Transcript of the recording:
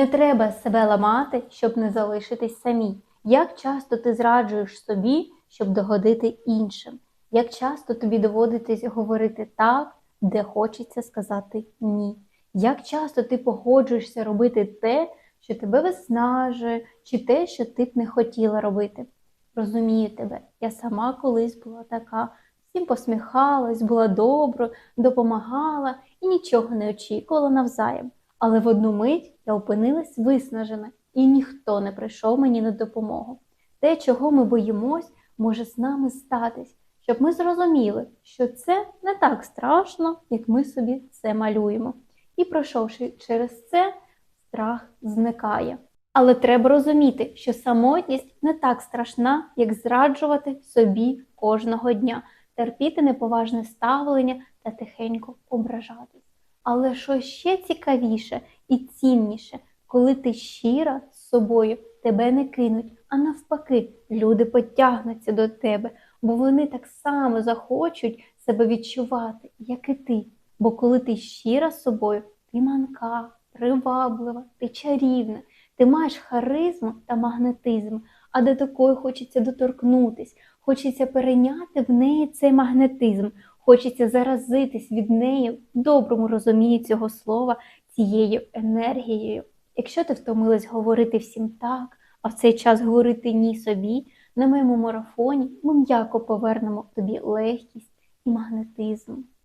Не треба себе ламати, щоб не залишитись самій. Як часто ти зраджуєш собі, щоб догодити іншим? Як часто тобі доводиться говорити так, де хочеться сказати ні? Як часто ти погоджуєшся робити те, що тебе виснажує, чи те, що ти б не хотіла робити? Розумію тебе, я сама колись була така, всім посміхалась, була доброю, допомагала і нічого не очікувала навзаєм. Але в одну мить я опинилась виснажена, і ніхто не прийшов мені на допомогу. Те, чого ми боїмось, може з нами статись, щоб ми зрозуміли, що це не так страшно, як ми собі це малюємо. І пройшовши через це, страх зникає. Але треба розуміти, що самотність не так страшна, як зраджувати собі кожного дня, терпіти неповажне ставлення та тихенько ображатись. Але що ще цікавіше і цінніше, коли ти щира з собою, тебе не кинуть, а навпаки, люди потягнуться до тебе, бо вони так само захочуть себе відчувати, як і ти. Бо коли ти щира з собою, ти манка, приваблива, ти чарівна, ти маєш харизму та магнетизм, а до такої хочеться доторкнутись, хочеться перейняти в неї цей магнетизм, хочеться заразитись від неї в доброму розумінні цього слова, цією енергією. Якщо ти втомилась говорити всім так, а в цей час говорити ні собі, на моєму марафоні ми м'яко повернемо тобі легкість і магнетизм.